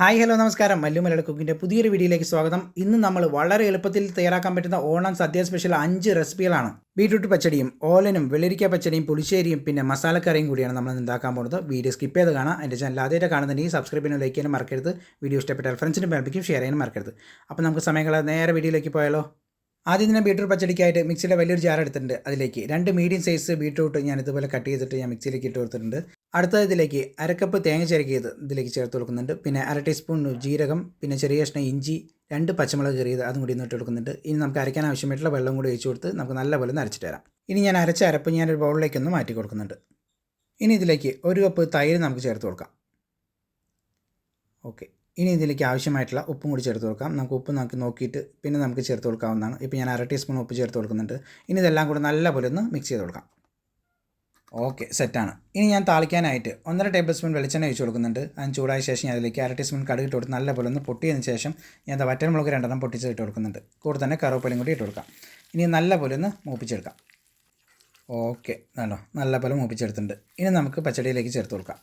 Hi hello നമസ്കാരം. മല്ലു മലയാള കുക്കിന്റെ പുതിയൊരു വീഡിയോയിലേക്ക് സ്വാഗതം. ഇന്ന് നമ്മൾ വളരെ എളുപ്പത്തിൽ തയ്യാറാക്കാൻ പറ്റുന്ന ഓണം സദ്യ സ്പെഷ്യൽ അഞ്ച് റെസിപ്പികളാണ്. ബീട്രൂട്ട് പച്ചടിയും ഓലനും വെള്ളരിക്ക പച്ചടിയും പുളിശ്ശേരിയും പിന്നെ മസാലക്കറിയും കൂടിയാണ് നമ്മൾ ഉണ്ടാക്കാൻ പോകുന്നത്. വീഡിയോ സ്കിപ്പ് ചെയ്ത് കാണാം. എന്റെ ചാനൽ ആദ്യമായിട്ട് കാണുന്നുണ്ടെങ്കിൽ സബ്സ്ക്രൈബ് ചെയ്യാനും ലൈക്ക് ചെയ്യാനും മറക്കരുത്. വീഡിയോ ഇഷ്ടപ്പെട്ടാൽ ഫ്രണ്ട്സിനും ഫാമിലിക്കും ഷെയർ ചെയ്യാനും മറക്കരുത്. അപ്പോൾ നമുക്ക് സമയങ്ങളെ നേരെ വീഡിയോയിലേക്ക് പോയാലോ? ആദ്യം തന്നെ ബീട്രൂട്ട് പച്ചടിക്കായിട്ട് മിക്സിയുടെ വലിയൊരു ജാർ എടുത്തിട്ടുണ്ട്. അതിലേക്ക് രണ്ട് മീഡിയം സൈസ് ബീട്രൂട്ട് ഞാൻ ഇതുപോലെ കട്ട് ചെയ്തിട്ട് ഞാൻ മിക്സിയിലേക്ക് ഇട്ട് കൊടുത്തിട്ടുണ്ട്. അടുത്ത ഇതിലേക്ക് അരക്കപ്പ് തേങ്ങ ചിരക്കിയത് ഇതിലേക്ക് ചേർത്ത് കൊടുക്കുന്നുണ്ട്. പിന്നെ അര ടീസ്പൂൺ ജീരകം പിന്നെ ചെറിയ കഷ്ണം ഇഞ്ചി രണ്ട് പച്ചമുളക് കയറിയത് അതും കൂടി ഇന്നിട്ട് കൊടുക്കുന്നുണ്ട്. ഇനി നമുക്ക് അരയ്ക്കാൻ ആവശ്യമായിട്ടുള്ള വെള്ളം കൂടി ഒഴിച്ചു കൊടുത്ത് നമുക്ക് നല്ലപോലെ ഒന്ന് അരച്ചിട്ട് വരാം. ഇനി ഞാൻ അരച്ച അരപ്പ് ഞാനൊരു ബൗളിലേക്ക് ഒന്ന് മാറ്റി കൊടുക്കുന്നുണ്ട്. ഇനി ഇതിലേക്ക് ഒരു കപ്പ് തൈര് നമുക്ക് ചേർത്ത് കൊടുക്കാം. ഓക്കെ. ഇനി ഇതിലേക്ക് ആവശ്യമായിട്ടുള്ള ഉപ്പും കൂടി ചേർത്ത് കൊടുക്കാം. നമുക്ക് ഉപ്പ് നമുക്ക് നോക്കിയിട്ട് പിന്നെ നമുക്ക് ചേർത്ത് കൊടുക്കാവുന്നതാണ്. ഇപ്പോൾ ഞാൻ അര ടീസ്പൂൺ ഉപ്പ് ചേർത്ത് കൊടുക്കുന്നുണ്ട്. ഇനി ഇതെല്ലാം കൂടി നല്ലപോലെ ഒന്ന് മിക്സ് ചെയ്ത് കൊടുക്കാം. ഓക്കെ സെറ്റാണ്. ഇനി ഞാൻ താളിക്കാനായിട്ട് ഒന്നര ടേബിൾ സ്പൂൺ വെളിച്ചെണ്ണ ഒഴിച്ച് കൊടുക്കുന്നുണ്ട്. അതിന് ചൂടായ ശേഷം ഞാൻ അതിലേക്ക് അര ടീസ്പൂൺ കടുക് ഇട്ട് കൊടുത്ത് നല്ലപോലെ ഒന്ന് പൊട്ടിയതിന് ശേഷം ഞാൻ വറ്റൻമുളക് രണ്ടെണ്ണം പൊട്ടിച്ച് ഇട്ട് കൊടുക്കുന്നുണ്ട്. കൂടെ തന്നെ കറുവപ്പലയും കൂടി ഇട്ട് കൊടുക്കാം. ഇനി നല്ലപോലെ ഒന്ന് മൂപ്പിച്ചെടുക്കാം. ഓക്കെ വേണ്ടോ നല്ലപോലെ മൂപ്പിച്ചെടുത്തിട്ടുണ്ട്. ഇനി നമുക്ക് പച്ചടിയിലേക്ക് ചേർത്ത് കൊടുക്കാം.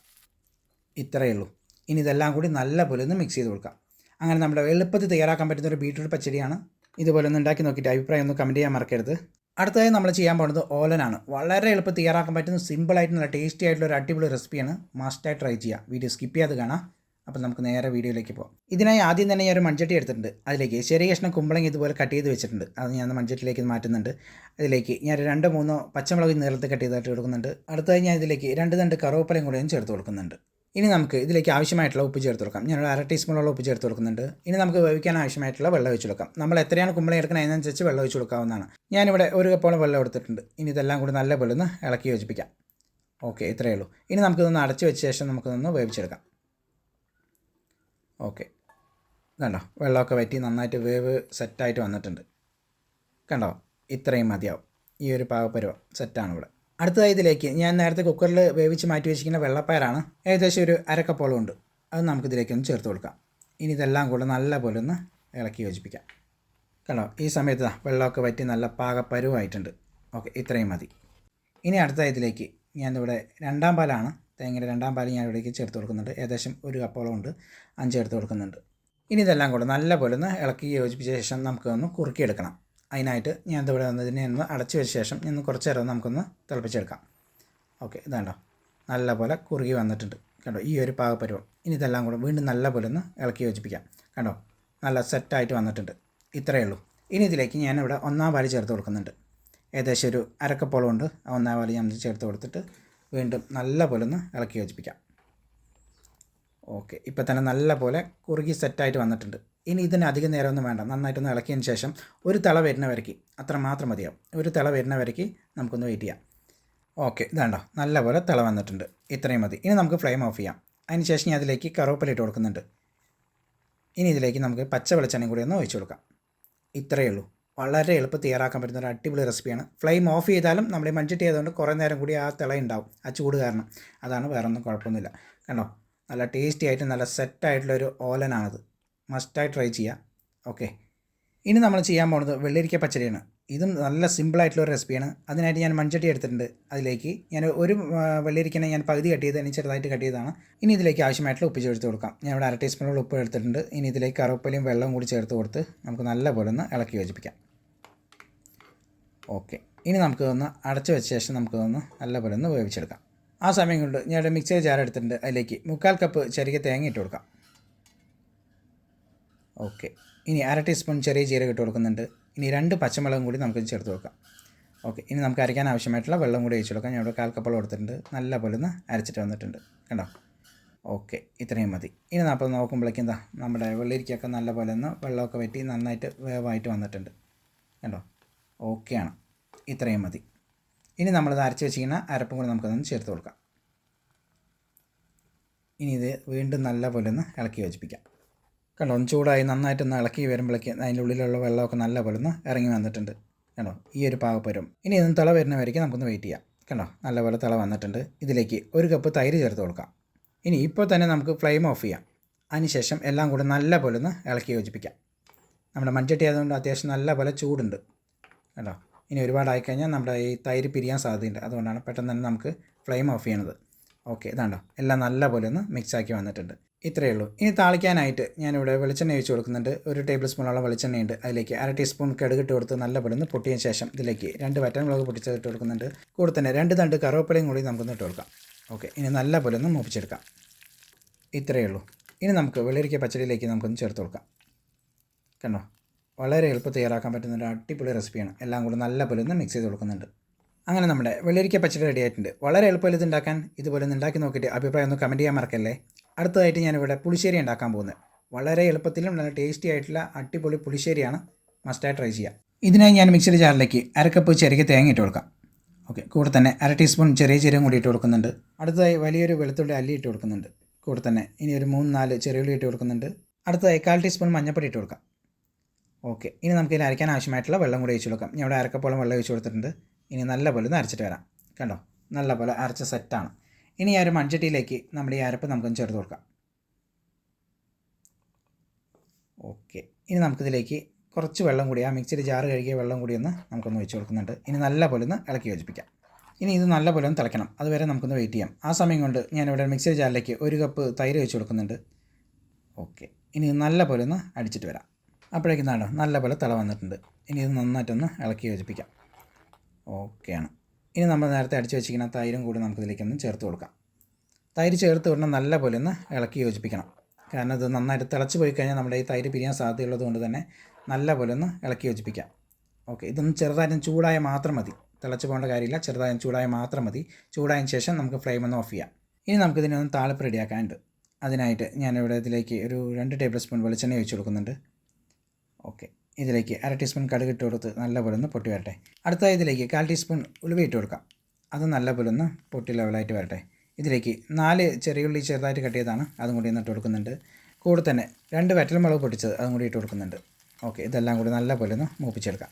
ഇത്രയേ ഉള്ളൂ. ഇനി ഇതെല്ലാം കൂടി നല്ലപോലെ ഒന്ന് മിക്സ് ചെയ്ത് കൊടുക്കാം. അങ്ങനെ നമ്മുടെ എളുപ്പത്തിൽ തയ്യാറാക്കാൻ പറ്റുന്ന ഒരു ബീട്രൂട്ട് പച്ചടിയാണ്. ഇതുപോലെ ഒന്ന് ഉണ്ടാക്കി നോക്കിയിട്ട് അഭിപ്രായം ഒന്ന് കമന്റ് ചെയ്യാൻ മറക്കരുത്. അടുത്തതായി നമ്മൾ ചെയ്യാൻ പോകുന്നത് ഓലനാണ്. വളരെ എളുപ്പത്തിൽ തയ്യാറാക്കാൻ പറ്റുന്ന സിമ്പിളായിട്ട് നല്ല ടേസ്റ്റി ആയിട്ടുള്ള ഒരു അടിപൊളി റെസിപ്പിയാണ് മസ്റ്റായി ട്രൈ ചെയ്യുക. വീഡിയോ സ്കിപ്പ് ചെയ്യാതെ കാണാം. അപ്പോൾ നമുക്ക് നേരെ വീഡിയോയിലേക്ക് പോകാം. ഇതിനായി ആദ്യം തന്നെ ഞാൻ ഒരു മൺചട്ടി എടുത്തിട്ടുണ്ട്. അതിലേക്ക് ചെറിയ കഷ്ണം കുമ്പളങ്ങി ഇതുപോലെ കട്ട് ചെയ്ത് വെച്ചിട്ടുണ്ട്. അത് ഞാൻ മൺചട്ടിയിലേക്ക് മാറ്റുന്നുണ്ട്. അതിലേക്ക് ഞാൻ രണ്ട് മൂന്നോ പച്ചമുളക് നീളത്തിൽ കട്ട് ചെയ്തായിട്ട് കൊടുക്കുന്നുണ്ട് അടുത്തതായി ഞാൻ ഇതിലേക്ക് രണ്ട് രണ്ട് കറുവപ്പലയും കൂടെയും ചേർത്ത് കൊടുക്കുന്നുണ്ട്. ഇനി നമുക്ക് ഇതിലേക്ക് ആവശ്യമായിട്ടുള്ള ഉപ്പ് ചേർത്ത് കൊടുക്കാം. ഞാനൊരു അര ടീസ്പൂണുള്ള ഉപ്പ് ചേർത്ത് കൊടുക്കുന്നുണ്ട്. ഇനി നമുക്ക് വേവിക്കാൻ ആവശ്യമായിട്ടുള്ള വെള്ളം വെച്ച് കൊടുക്കാം. നമ്മൾ എത്രയാണ് കുമ്പളി എടുക്കുന്നത് അതിനനുസരിച്ച് വെള്ളം ഒഴിച്ച് കൊടുക്കാവുന്നതാണ്. ഞാനിവിടെ ഒരു കപ്പോളം വെള്ളം എടുത്തിട്ടുണ്ട്. ഇനി ഇതെല്ലാം കൂടി നല്ല വെള്ളം ഇളക്കി യോജിപ്പിക്കാം. ഓക്കെ ഇത്രയേ ഉള്ളൂ. ഇനി നമുക്കിതൊന്ന് അടച്ച് വെച്ച ശേഷം നമുക്കിതൊന്ന് വേവിച്ചെടുക്കാം. ഓക്കെ. കണ്ടോ? വെള്ളമൊക്കെ വറ്റി നന്നായിട്ട് വേവ് സെറ്റായിട്ട് വന്നിട്ടുണ്ട്. കണ്ടോ? ഇത്രയും മതിയാവും. ഈ ഒരു പാകപ്പരുവം സെറ്റാണ് ഇവിടെ. അടുത്തതായി ഇതിലേക്ക് ഞാൻ നേരത്തെ കുക്കറിൽ വേവിച്ച് മാറ്റി വെച്ചിരിക്കുന്ന വെള്ളപ്പയറാണ് ഏകദേശം ഒരു അരക്കപ്പോളം ഉണ്ട്. അത് നമുക്കിതിലേക്ക് ഒന്ന് ചേർത്ത് കൊടുക്കാം. ഇനി ഇതെല്ലാം കൂടെ നല്ലപോലെ ഒന്ന് ഇളക്കി യോജിപ്പിക്കാം. കണ്ടോ? ഈ സമയത്ത് വെള്ളമൊക്കെ വറ്റി നല്ല പാകപ്പരുവായിട്ടുണ്ട്. ഓക്കെ ഇത്രയും മതി. ഇനി അടുത്തതായി ഇതിലേക്ക് ഞാൻ ഇവിടെ രണ്ടാം പാലാണ് തേങ്ങയുടെ രണ്ടാം പാൽ ഞാൻ ഇവിടേക്ക് ചേർത്ത് കൊടുക്കുന്നുണ്ട്. ഏകദേശം ഒരു കപ്പോളം ഉണ്ട്. അഞ്ച് ചേർത്ത് കൊടുക്കുന്നുണ്ട്. ഇനി ഇതെല്ലാം കൂടെ നല്ലപോലെ ഒന്ന് ഇളക്കി യോജിപ്പിച്ച ശേഷം നമുക്കൊന്ന് കുറുക്കിയെടുക്കണം. അതിനായിട്ട് ഞാൻ ഇതിവിടെ വന്നതിനെ ഒന്ന് അടച്ചു വെച്ച ശേഷം ഇന്ന് കുറച്ച് നേരം നമുക്കൊന്ന് തിളപ്പിച്ചെടുക്കാം. ഓക്കെ ഇതാണ്ടോ നല്ലപോലെ കുറുകി വന്നിട്ടുണ്ട്. കണ്ടോ? ഈ ഒരു പാകപ്പരുവം. ഇനി ഇതെല്ലാം കൂടെ വീണ്ടും നല്ലപോലെ ഒന്ന് ഇളക്കി യോജിപ്പിക്കാം. കണ്ടോ? നല്ല സെറ്റായിട്ട് വന്നിട്ടുണ്ട്. ഇത്രയേ ഉള്ളൂ. ഇനി ഇതിലേക്ക് ഞാനിവിടെ ഒന്നാം പാൽ ചേർത്ത് കൊടുക്കുന്നുണ്ട്. ഏകദേശം ഒരു അരക്കപ്പോളം ഉണ്ട്. ഒന്നാം പാൽ ഞാൻ ചേർത്ത് കൊടുത്തിട്ട് വീണ്ടും നല്ലപോലെ ഒന്ന് ഇളക്കി യോജിപ്പിക്കാം. ഓക്കെ ഇപ്പം തന്നെ നല്ല നല്ലപോലെ കുറുകി സെറ്റായിട്ട് വന്നിട്ടുണ്ട്. ഇനി ഇതിന് അധികം നേരമൊന്നും വേണ്ട. നന്നായിട്ടൊന്ന് ഇളക്കിയതിന് ശേഷം ഒരു തിള വരുന്ന വരയ്ക്ക്. അത്ര മാത്രം മതിയാവും. ഒരു തിള വരുന്ന വരയ്ക്ക് നമുക്കൊന്ന് വെയിറ്റ് ചെയ്യാം. ഓക്കെ ഇതാണ്ടോ. നല്ലപോലെ തിള വന്നിട്ടുണ്ട്. ഇത്രയും മതി. ഇനി നമുക്ക് ഫ്ലെയിം ഓഫ് ചെയ്യാം. അതിന് ശേഷം ഞാൻ അതിലേക്ക് കറുവപ്പല ഇട്ട് കൊടുക്കുന്നുണ്ട്. ഇനി ഇതിലേക്ക് നമുക്ക് പച്ച വെളിച്ചെണ്ണയും കൂടി ഒന്ന് ഒഴിച്ചു കൊടുക്കാം. ഇത്രയേ ഉള്ളൂ. വളരെ എളുപ്പം തയ്യാറാക്കാൻ പറ്റുന്ന ഒരു അടിപൊളി റെസിപ്പിയാണ് ഫ്ലെയിം ഓഫ് ചെയ്താലും നമ്മൾ ഈ മൺചട്ടി ആയതുകൊണ്ട് കുറേ നേരം കൂടി ആ തിള ഉണ്ടാവും. ആ ചൂട് കാരണം. അതാണ് വേറൊന്നും കുഴപ്പമൊന്നുമില്ല. കണ്ടോ? നല്ല ടേസ്റ്റി ആയിട്ട് നല്ല സെറ്റായിട്ടുള്ളൊരു ഓലനാണത്. മസ്റ്റായി ട്രൈ ചെയ്യുക ഓക്കെ. ഇനി നമ്മൾ ചെയ്യാൻ പോകുന്നത് വെള്ളരിക്ക പച്ചടിയാണ് ഇതും നല്ല സിമ്പിളായിട്ടുള്ള ഒരു റെസിപ്പിയാണ്. അതിനായിട്ട് ഞാൻ മൺചട്ടി എടുത്തിട്ടുണ്ട് അതിലേക്ക്. ഞാൻ ഒരു വെള്ളരിക്കനെ ഞാൻ പകുതി കട്ട് ചെയ്ത് ചെറുതായിട്ട് കട്ട് ചെയ്തതാണ്. ഇനി ഇതിലേക്ക് ആവശ്യമായിട്ടുള്ള ഉപ്പ് ചേർത്ത് കൊടുക്കാം. ഞാൻ ഇവിടെ അര ടീസ്പൂണോളം ഉപ്പ് എടുത്തിട്ടുണ്ട്. ഇനി ഇതിലേക്ക് കറുപ്പലയും വെള്ളവും കൂടി ചേർത്ത് കൊടുത്ത് നമുക്ക് നല്ലപോലെ ഒന്ന് ഇളക്കി യോജിപ്പിക്കാം. ഓക്കെ. ഇനി നമുക്ക് ഒന്ന് അടച്ചു വെച്ച ശേഷം നമുക്ക് ഒന്ന് നല്ലപോലെ ഒന്ന് വേവിച്ചെടുക്കാം. ആ സമയം കൊണ്ട് ഞാൻ മിക്സർ ജാർ എടുത്തിട്ടുണ്ട്. അതിലേക്ക് മുക്കാൽ കപ്പ് ചെറിയ തേങ്ങ ഇട്ട് കൊടുക്കാം. ഓക്കെ. ഇനി അര ടീസ്പൂൺ ചെറിയ ജീരകം ഇട്ട് കൊടുക്കുന്നുണ്ട്. ഇനി രണ്ട് പച്ചമുളകും കൂടി നമുക്ക് ചേർത്ത് വെക്കാം. ഓക്കെ. ഇനി നമുക്ക് അരയ്ക്കാൻ ആവശ്യമായിട്ടുള്ള വെള്ളം കൂടി ഒഴിച്ച് കൊടുക്കാം. ഞാൻ ഇവിടെ കാൽ കൊടുത്തിട്ടുണ്ട് നല്ല പോലെ ഒന്ന് അരച്ചിട്ട് വന്നിട്ടുണ്ട്. കണ്ടോ? ഓക്കെ. ഇത്രയും മതി. ഇനി അപ്പോൾ നോക്കുമ്പോഴേക്കും എന്താ നമ്മുടെ വെള്ളരിക്കൊക്കെ നല്ല പോലെ ഒന്ന് വെള്ളമൊക്കെ വെറ്റി നന്നായിട്ട് വേവായിട്ട് വന്നിട്ടുണ്ട്. കണ്ടോ? ഓക്കെയാണ് ഇത്രയും മതി. ഇനി നമ്മളിത് അരച്ച് വെച്ചിരിക്കുന്ന അരപ്പും കൂടി നമുക്കതൊന്ന് ചേർത്ത് കൊടുക്കാം. ഇനി ഇത് വീണ്ടും നല്ല പോലെ ഒന്ന് ഇളക്കി യോജിപ്പിക്കാം. കണ്ടോ ഒന്ന് ചൂടായി നന്നായിട്ടൊന്ന് ഇളക്കി വരുമ്പോഴേക്ക് അതിന്റെ ഉള്ളിലുള്ള വെള്ളമൊക്കെ നല്ല പോലെ ഒന്ന് ഇറങ്ങി വന്നിട്ടുണ്ട്. കണ്ടോ ഈ ഒരു പാകപ്പരും ഇനി ഇതൊന്ന് തിള വരുന്ന വരയ്ക്ക് നമുക്കൊന്ന് വെയിറ്റ് ചെയ്യാം. കണ്ടോ നല്ലപോലെ തിള വന്നിട്ടുണ്ട്. ഇതിലേക്ക് ഒരു കപ്പ് തൈര് ചേർത്ത് കൊടുക്കാം. ഇനി ഇപ്പോൾ തന്നെ നമുക്ക് ഫ്ലെയിം ഓഫ് ചെയ്യാം. അതിനുശേഷം എല്ലാം കൂടെ നല്ല പോലെ ഒന്ന് ഇളക്കി യോജിപ്പിക്കാം. നമ്മുടെ മൺചട്ടി ആയതുകൊണ്ട് അത്യാവശ്യം നല്ല പോലെ ചൂടുണ്ട്. കണ്ടോ ഇനി ഒരുപാടായി കഴിഞ്ഞാൽ നമ്മുടെ ഈ തൈര് പിരിയാൻ സാധ്യതയുണ്ട്. അതുകൊണ്ടാണ് പെട്ടെന്ന് തന്നെ നമുക്ക് ഫ്ലെയിം ഓഫ് ചെയ്യണത്. ഓക്കെ ഇതാണ്ടോ എല്ലാം നല്ല പോലെ ഒന്ന് മിക്സ് ആക്കി വന്നിട്ടുണ്ട്. ഇത്രയേ ഉള്ളൂ. ഇനി താളിക്കാനായിട്ട് ഞാനിവിടെ വെളിച്ചെണ്ണ ഒഴിച്ച് കൊടുക്കുന്നുണ്ട്. ഒരു ടേബിൾ സ്പൂണോളം വെളിച്ചെണ്ണയുണ്ട്. അതിലേക്ക് അര ടീസ്പൂൺ കടുകിട്ട് കൊടുത്ത് നല്ലപോലെ ഒന്ന് പൊട്ടിയ ശേഷം ഇതിലേക്ക് രണ്ട് വറ്റൻമുളക് പൊട്ടിച്ചത് ഇട്ട് കൊടുക്കുന്നുണ്ട്. കൂടെ തന്നെ രണ്ട് തണ്ട് കറുവപ്പലയും കൂടി നമുക്കൊന്ന് ഇട്ട് കൊടുക്കാം. ഓക്കെ ഇനി നല്ലപോലെ ഒന്ന് മൂപ്പിച്ചെടുക്കാം. ഇത്രയേ ഉള്ളൂ. ഇനി നമുക്ക് വെള്ളരിക്ക പച്ചടിയിലേക്ക് നമുക്കൊന്ന് ചേർത്ത് കൊടുക്കാം. കണ്ടോ? വളരെ എളുപ്പം തയ്യാറാക്കാൻ പറ്റുന്ന ഒരു അടിപൊളി റെസിപ്പിയാണ് എല്ലാം കൂടി നല്ലപോലെ ഒന്ന് മിക്സ് ചെയ്ത് കൊടുക്കുന്നുണ്ട്. അങ്ങനെ നമ്മുടെ വെള്ളരിക്ക പച്ചടി റെഡി ആയിട്ടുണ്ട്. വളരെ എളുപ്പത്തിൽ ഇത് ഉണ്ടാക്കാൻ ഇതുപോലെ ഒന്ന് ഉണ്ടാക്കി നോക്കിയിട്ട് അഭിപ്രായം ഒന്ന് കമന്റ് ചെയ്യാൻ മറക്കല്ലേ? അടുത്തതായിട്ട് ഞാനിവിടെ പുളിശ്ശേരി ഉണ്ടാക്കാൻ പോകുന്നത്. വളരെ എളുപ്പത്തിലും നല്ല ടേസ്റ്റി ആയിട്ടുള്ള അടിപൊളി പുളിശ്ശേരിയാണ് മസ്റ്റായി ട്രൈ ചെയ്യുക ഇതിനായി ഞാൻ മിക്സിയുടെ ജാറിലേക്ക് അരക്കപ്പ് ചെറിയ തേങ്ങ ഇട്ട് കൊടുക്കാം. ഓക്കെ കൂടെ തന്നെ അര ടീസ്പൂൺ ചെറിയ ജീരകം കൂടി ഇട്ട് കൊടുക്കുന്നുണ്ട്. അടുത്തതായി വലിയൊരു വെളുത്തുള്ളി അല്ലി ഇട്ട് കൊടുക്കുന്നുണ്ട്. കൂടെ തന്നെ ഇനി ഒരു മൂന്ന് നാല് ചെറിയുള്ളി ഇട്ട് കൊടുക്കുന്നുണ്ട്. അടുത്തതായി കാൽ ടീസ്പൂൺ മഞ്ഞൾപ്പൊടി ഇട്ട് കൊടുക്കാം. ഓക്കെ ഇനി നമുക്ക് ഇതിൽ അരയ്ക്കാൻ ആവശ്യമായിട്ടുള്ള വെള്ളം കൂടി ഒഴിച്ച് കൊടുക്കാം. ഞാൻ ഇവിടെ അരക്കപ്പോളം വെള്ളം ഒഴിച്ച് കൊടുത്തിട്ടുണ്ട്. ഇനി നല്ല പോലെ ഒന്ന് അരച്ചിട്ട് വരാം. കണ്ടോ? നല്ല പോലെ അരച്ച സെറ്റാണ് ഇനി ആ ഒരു മൺചട്ടിയിലേക്ക് നമ്മുടെ ഈ അരപ്പ് നമുക്കൊന്ന് ചേർത്ത് കൊടുക്കാം. ഓക്കെ ഇനി നമുക്കിതിലേക്ക് കുറച്ച് വെള്ളം കൂടി ആ മിക്സിയുടെ ജാറ് കഴുകിയ വെള്ളം കൂടി ഒന്ന് നമുക്കൊന്ന് ഒഴിച്ച് കൊടുക്കുന്നുണ്ട്. ഇനി നല്ല പോലെ ഒന്ന് ഇളക്കി യോജിപ്പിക്കാം. ഇനി ഇത് നല്ല പോലെ ഒന്ന് തിളയ്ക്കണം. അതുവരെ നമുക്കൊന്ന് വെയിറ്റ് ചെയ്യാം. ആ സമയം കൊണ്ട് ഞാനിവിടെ മിക്സിയുടെ ജാറിലേക്ക് ഒരു കപ്പ് തൈര് ഒഴിച്ച് കൊടുക്കുന്നുണ്ട്. ഓക്കെ ഇനി നല്ല പോലെ ഒന്ന് അടിച്ചിട്ട് വരാം. അപ്പോഴേക്കും നാടോ നല്ല പോലെ തിള വന്നിട്ടുണ്ട്. ഇനി ഇത് നന്നായിട്ടൊന്ന് ഇളക്കി യോജിപ്പിക്കാം. ഓക്കെയാണ്. ഇനി നമ്മൾ നേരത്തെ അടിച്ച് വെച്ചിരിക്കുന്ന തൈരും കൂടി നമുക്കിതിലേക്കൊന്ന് ചേർത്ത് കൊടുക്കാം. തൈര് ചേർത്ത് ഉടനെ നല്ല പോലെ ഒന്ന് ഇളക്കി യോജിപ്പിക്കണം. കാരണം ഇത് നന്നായിട്ട് തിളച്ച് പോയി കഴിഞ്ഞാൽ നമ്മുടെ ഈ തൈര് പിരിയാൻ സാധ്യതയുള്ളത് കൊണ്ട് തന്നെ നല്ല പോലെ ഒന്ന് ഇളക്കി യോജിപ്പിക്കാം. ഓക്കെ ഇതൊന്ന് ചെറുതായിട്ടും ചൂടായ മാത്രം മതി. തിളച്ച് പോകേണ്ട കാര്യമില്ല ചെറുതായും ചൂടായ മാത്രം മതി. ചൂടായതിന് ശേഷം നമുക്ക് ഫ്ലെയിം ഒന്ന് ഓഫ് ചെയ്യാം. ഇനി നമുക്ക് ഒന്ന് താളിപ്പ് റെഡിയാക്കാനുണ്ട്. അതിനായിട്ട് ഞാനിവിടെ ഇതിലേക്ക് ഒരു രണ്ട് ടേബിൾ സ്പൂൺ വെളിച്ചെണ്ണ ഒഴിച്ച് കൊടുക്കുന്നുണ്ട്. ഓക്കെ ഇതിലേക്ക് അര ടീസ്പൂൺ കടുക് ഇട്ട് കൊടുത്ത് നല്ലപോലെ ഒന്ന് പൊട്ടി വരട്ടെ. അടുത്ത ഇതിലേക്ക് കാൽ ടീസ്പൂൺ ഉലുവ ഇട്ട് കൊടുക്കാം. അത് നല്ലപോലെ ഒന്ന് പൊട്ടി ലെവലായിട്ട് വരട്ടെ. ഇതിലേക്ക് നാല് ചെറിയുള്ളി ചെറുതായിട്ട് കട്ട് ചെയ്താണ്. അതും കൂടി ഒന്ന് ഇട്ട് കൊടുക്കുന്നുണ്ട്. കൂടെ തന്നെ രണ്ട് വറ്റൽമുളക് പൊട്ടിച്ചത് അതും കൂടി ഇട്ട് കൊടുക്കുന്നുണ്ട്. ഓക്കെ ഇതെല്ലാം കൂടി നല്ലപോലെ ഒന്ന് മൂപ്പിച്ചെടുക്കാം.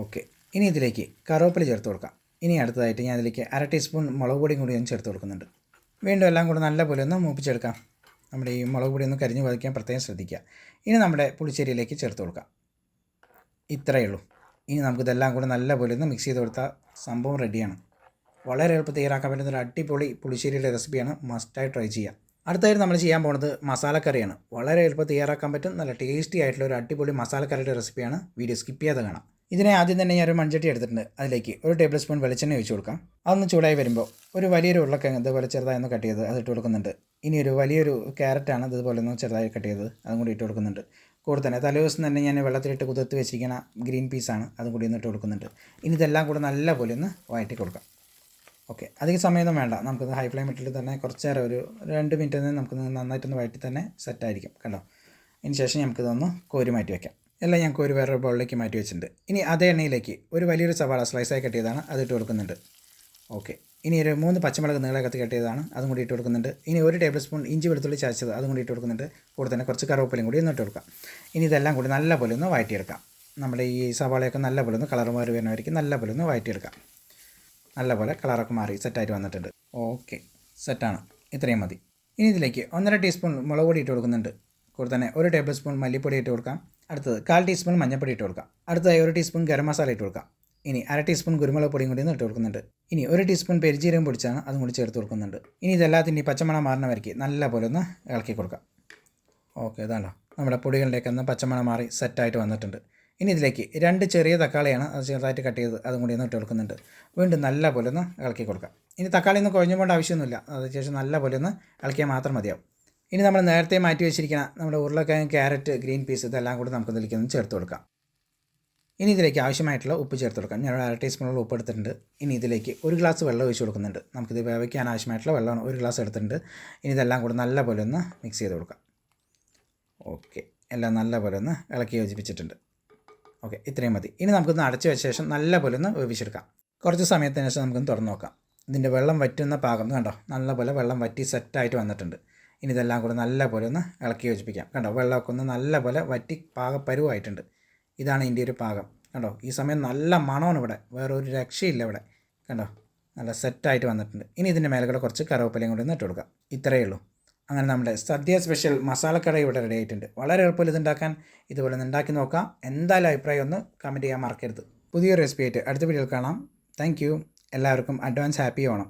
ഓക്കെ ഇനി ഇതിലേക്ക് കറുവേപ്പില ചേർത്ത് കൊടുക്കാം. ഇനി അടുത്തതായിട്ട് ഞാൻ ഇതിലേക്ക് അര ടീസ്പൂൺ മുളക് പൊടിയും കൂടി ഒന്ന് ചേർത്ത് കൊടുക്കുന്നുണ്ട്. വീണ്ടും എല്ലാം കൂടെ നല്ലപോലെ ഒന്ന് മൂപ്പിച്ചെടുക്കാം. നമ്മുടെ ഈ മുളക് പൊടി ഒന്ന് കരിഞ്ഞ് വധിക്കാൻ പ്രത്യേകം ശ്രദ്ധിക്കുക. ഇനി നമ്മുടെ പുളിശ്ശേരിയിലേക്ക് ചേർത്ത് കൊടുക്കാം. ഇത്രയേ ഉള്ളൂ. ഇനി നമുക്കിതെല്ലാം കൂടി നല്ലപോലെ ഒന്ന് മിക്സ് ചെയ്ത് കൊടുത്താൽ സംഭവം റെഡിയാണ് വളരെ എളുപ്പത്തിൽ തയ്യാറാക്കാൻ പറ്റുന്ന ഒരു അടിപൊളി പുളിശ്ശേരിയുടെ റെസിപ്പിയാണ് മസ്റ്റായി ട്രൈ ചെയ്യുക. അടുത്തായിട്ട് നമ്മൾ ചെയ്യാൻ പോകുന്നത് മസാലക്കറിയാണ്. വളരെ എളുപ്പത്തിൽ തയ്യാറാക്കാൻ പറ്റും. നല്ല ടേസ്റ്റി ആയിട്ടുള്ള ഒരു അടിപൊളി മസാലക്കറിയുടെ റെസിപ്പിയാണ് വീഡിയോ സ്കിപ്പ് ചെയ്യാതെ കാണാം. ഇതിനെ ആദ്യം തന്നെ ഞാൻ ഒരു മൺചട്ടി എടുത്തിട്ടുണ്ട്. അതിലേക്ക് ഒരു ടേബിൾ സ്പൂൺ വെളിച്ചെണ്ണ ഒഴിച്ച് കൊടുക്കാം. അതൊന്ന് ചൂടായി വരുമ്പോൾ ഒരു വലിയൊരു ഉരുളക്കിഴങ്ങ് ഇതുപോലെ ചെറുതായി ഒന്ന് കട്ട് ചെയ്ത് അത് ഇട്ട് കൊടുക്കുന്നുണ്ട്. ഇനി ഒരു വലിയൊരു ക്യാരറ്റാണ് ഇതുപോലെ ഒന്ന് ചെറുതായി കട്ട് ചെയ്തത്. അതും കൂടി ഇട്ട് കൊടുക്കുന്നുണ്ട്. കൂടെ തന്നെ തലേദിവസം തന്നെ ഞാൻ വെള്ളത്തിലിട്ട് കുതിർത്ത് വെച്ചിരിക്കുന്ന ഗ്രീൻ പീസാണ് അതും കൂടി ഒന്ന് ഇട്ട് കൊടുക്കുന്നുണ്ട്. ഇനി ഇതെല്ലാം കൂടെ നല്ല പോലെ ഒന്ന് വഴറ്റി കൊടുക്കാം. ഓക്കെ. അധികം സമയമൊന്നും വേണ്ട. നമുക്കിത് ഹൈ ഫ്ലെയിമിട്ടിട്ട് തന്നെ കുറച്ച് നേരം ഒരു രണ്ട് മിനിറ്റ് തന്നെ നമുക്ക് നന്നായിട്ടൊന്ന് വഴറ്റി തന്നെ സെറ്റായിരിക്കും കണ്ടോ? അതിന് ശേഷം നമുക്കിതൊന്ന് കോരി മാറ്റി വയ്ക്കാം എല്ലാം ഞാൻ കോരി വേറൊരു ബൗളിലേക്ക് മാറ്റി വെച്ചിട്ടുണ്ട്. ഇനി അതേ എണ്ണയിലേക്ക് ഒരു വലിയൊരു സവാള സ്ലൈസായി കട്ട് ചെയ്താണ് അതിട്ട് കൊടുക്കുന്നുണ്ട്. ഓക്കെ. ഇനി ഒരു മൂന്ന് പച്ചമുളക് നീളെ കത്തി കട്ട് അതും കൂടി ഇട്ട് കൊടുക്കുന്നുണ്ട്. ഇനി ഒരു ടേബിൾ സ്പൂൺ ഇഞ്ചി വെളുത്തുള്ളി ചതച്ചത് അതും കൂടി ഇട്ട് കൊടുക്കുന്നുണ്ട്. കൂടെ തന്നെ കുറച്ച് കറുവപ്പലയും കൂടി ഒന്ന് ഇട്ട് കൊടുക്കാം. ഇനി ഇതെല്ലാം കൂടി നല്ല പോലെ ഒന്ന് വഴറ്റിയെടുക്കാം. നമ്മുടെ ഈ സവാളയൊക്കെ നല്ല പോലെ ഒന്ന് കളർ മാറി വരുന്നവർക്ക് നല്ലപോലെ ഒന്ന് വഴറ്റിയെടുക്കാം. നല്ലപോലെ കളറൊക്കെ മാറി സെറ്റായിട്ട് വന്നിട്ടുണ്ട്. ഓക്കെ. സെറ്റാണ്. ഇത്രയും മതി. ഇനി ഇതിലേക്ക് ഒന്നര ടീസ്പൂൺ മുളക് പൊടി ഇട്ട് കൊടുക്കുന്നുണ്ട്. കൂടെ തന്നെ ഒരു ടേബിൾ സ്പൂൺ മല്ലിപ്പൊടി ഇട്ട് കൊടുക്കാം. അടുത്തത് കാൽ ടീസ്പൂൺ മഞ്ഞൾപ്പൊടി ഇട്ട് കൊടുക്കാം. അടുത്തതായി ഒരു ടീസ്പൂൺ ഗരം മസാല ഇട്ട് കൊടുക്കാം. ഇനി അര ടീസ്പൂൺ കുരുമുളക് പൊടിയും കൂടി ഇട്ട് കൊടുക്കുന്നുണ്ട്. ഇനി ഒരു ടീസ്പൂൺ പെരിജീരകം പൊടിച്ചാണ് അതും കൂടി ചേർത്ത് കൊടുക്കുന്നുണ്ട്. ഇനി ഇതെല്ലാത്തിന്റെ ഈ പച്ചമണം മാറുന്ന വരയ്ക്ക് നല്ല പോലെ ഒന്ന് ഇളക്കി കൊടുക്കാം. ഓക്കെ ഇതാണോ നമ്മുടെ പൊടികളുടെയൊക്കെ ഒന്ന് പച്ചമണം മാറി സെറ്റായിട്ട് വന്നിട്ടുണ്ട്. ഇനി ഇതിലേക്ക് രണ്ട് ചെറിയ തക്കാളിയാണ് അത് ചെറുതായിട്ട് കട്ട് ചെയ്ത് അതും കൂടി ഒന്ന് ഇട്ട് കൊടുക്കുന്നുണ്ട്. വീണ്ടും നല്ല പോലെ ഒന്ന് ഇളക്കി കൊടുക്കാം. ഇനി തക്കാളി ഒന്നും കുഴഞ്ഞു പോകേണ്ട ആവശ്യമൊന്നുമില്ല. അതിനുശേഷം നല്ല പോലെ ഒന്ന് ഇളക്കിയാൽ മാത്രം മതിയാവും. ഇനി നമ്മൾ നേരത്തെ മാറ്റി വെച്ചിരിക്കുന്ന നമ്മുടെ ഉരുളക്കിഴങ്ങ് ക്യാരറ്റ് ഗ്രീൻ പീസ് ഇതെല്ലാം കൂടി നമുക്ക് ഇതിലേക്ക് ഒന്ന് ചേർത്ത് കൊടുക്കാം. ഇനി ഇതിലേക്ക് ആവശ്യമായിട്ടുള്ള ഉപ്പ് ചേർത്ത് കൊടുക്കാം. ഞാൻ അര ടീസ്പൂണുള്ള ഉപ്പ് എടുത്തിട്ടുണ്ട്. ഇനി ഇതിലേക്ക് ഒരു ഗ്ലാസ് വെള്ളം ഒഴിച്ച് കൊടുക്കുന്നുണ്ട്. നമുക്കിത് വേവിക്കാൻ ആവശ്യമായിട്ടുള്ള വെള്ളമാണ്. ഒരു ഗ്ലാസ് എടുത്തിട്ടുണ്ട്. ഇനി ഇതെല്ലാം കൂടി നല്ലപോലെ ഒന്ന് മിക്സ് ചെയ്ത് കൊടുക്കാം. ഓക്കെ എല്ലാം നല്ലപോലെ ഒന്ന് ഇളക്കി യോജിപ്പിച്ചിട്ടുണ്ട്. ഓക്കെ ഇത്രയും മതി. ഇനി നമുക്കൊന്ന് അടച്ചു വെച്ച ശേഷം നല്ലപോലെ ഒന്ന് വേവിച്ചെടുക്കാം. കുറച്ച് സമയത്തിന് ശേഷം നമുക്കൊന്ന് തുറന്നു നോക്കാം. ഇതിന്റെ വെള്ളം വറ്റുന്ന പാകം കണ്ടോ? നല്ലപോലെ വെള്ളം വറ്റി സെറ്റായിട്ട് വന്നിട്ടുണ്ട്. ഇനി ഇതെല്ലാം കൂടെ നല്ലപോലെ ഒന്ന് ഇളക്കി യോജിപ്പിക്കാം. കണ്ടോ? വെള്ളമൊക്കെ ഒന്ന് നല്ലപോലെ വറ്റി പാകപ്പരുവായിട്ടുണ്ട്. ഇതാണ് ഇതിന്റെ ഒരു പാകം. കണ്ടോ? ഈ സമയം നല്ല മണമാണ് ഇവിടെ. വേറെ ഒരു രക്ഷയില്ല ഇവിടെ. കണ്ടോ? നല്ല സെറ്റായിട്ട് വന്നിട്ടുണ്ട്. ഇനി ഇതിന്റെ മേലെ കുറച്ച് കറിവേപ്പിലയും കൂടി ഇട്ട് കൊടുക്കാം. ഇത്രയേ ഉള്ളൂ. അങ്ങനെ നമ്മുടെ സദ്യ സ്പെഷ്യൽ മസാലക്കട ഇവിടെ റെഡി ആയിട്ടുണ്ട്. വളരെ എളുപ്പത്തിൽ ഇതുണ്ടാക്കാൻ ഇതുപോലെ ഉണ്ടാക്കി നോക്കാം. എന്തായാലും അഭിപ്രായം ഒന്ന് കമന്റ് ചെയ്യാൻ മറക്കരുത്. പുതിയൊരു റെസിപ്പി ആയിട്ട് അടുത്ത വീഡിയോയിൽ കാണാം. താങ്ക് എല്ലാവർക്കും അഡ്വാൻസ് ഹാപ്പി ഓണം